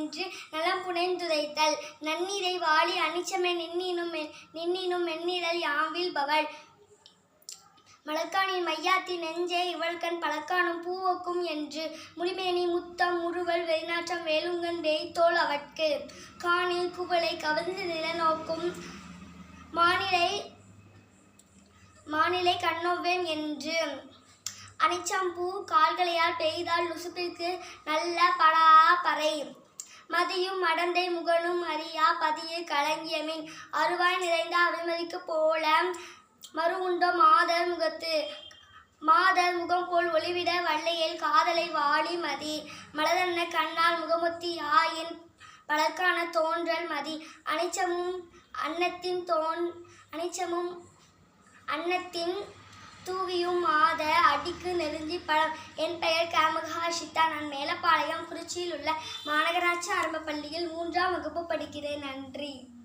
என்று நலம் புனைந்துரைத்தல். நன்னீரை வாழி அனிச்சமே நின்னினும் நின்னினும் மென்னிரல் யாவில் பவள். மலக்கானின் மையாத்தி நெஞ்சே இவள்கண் பழக்கானும் பூவக்கும் என்று. முடிமேனி முத்தம் முறுவல் வெளிநாற்றம் வேலுங்கன் வேய்த்தோல் அவட்கு காணில் குவளை கவர்ந்து நிலநோக்கும் மானிலை மானிலை கண்ணோவேன் என்று. அனிச்சம்பூ கால்களையால் பெய்தால் லுசுப்பிற்கு நல்ல படா பறை. மதியும் மடந்தை முகனும் அறியா பதியில் கலங்கியமின் அருவாய் நிறைந்த அவிமதிக்கு போல மறு உண்ட மாதர் முகத்து மாதர் முகம் போல் ஒளிவிட வல்லையில் காதலை வாடி மதி. மலரன்ன கண்ணால் முகமுத்தி ஆயின் பலர்க்கான தோன்றல் மதி. அனிச்சமும் அன்னத்தின் தோன் அனிச்சமும் அன்னத்தின் தூவியும் மாத அடிக்கு நெருஞ்சி பழம். என் பெயர் காமகாஷிதா நான் மேலப்பாளையம் குறிச்சியில் உள்ள மாநகர மாநகராட்சி ஆரம்ப பள்ளியில் மூன்றாம் வகுப்பு படிக்கிறேன். நன்றி.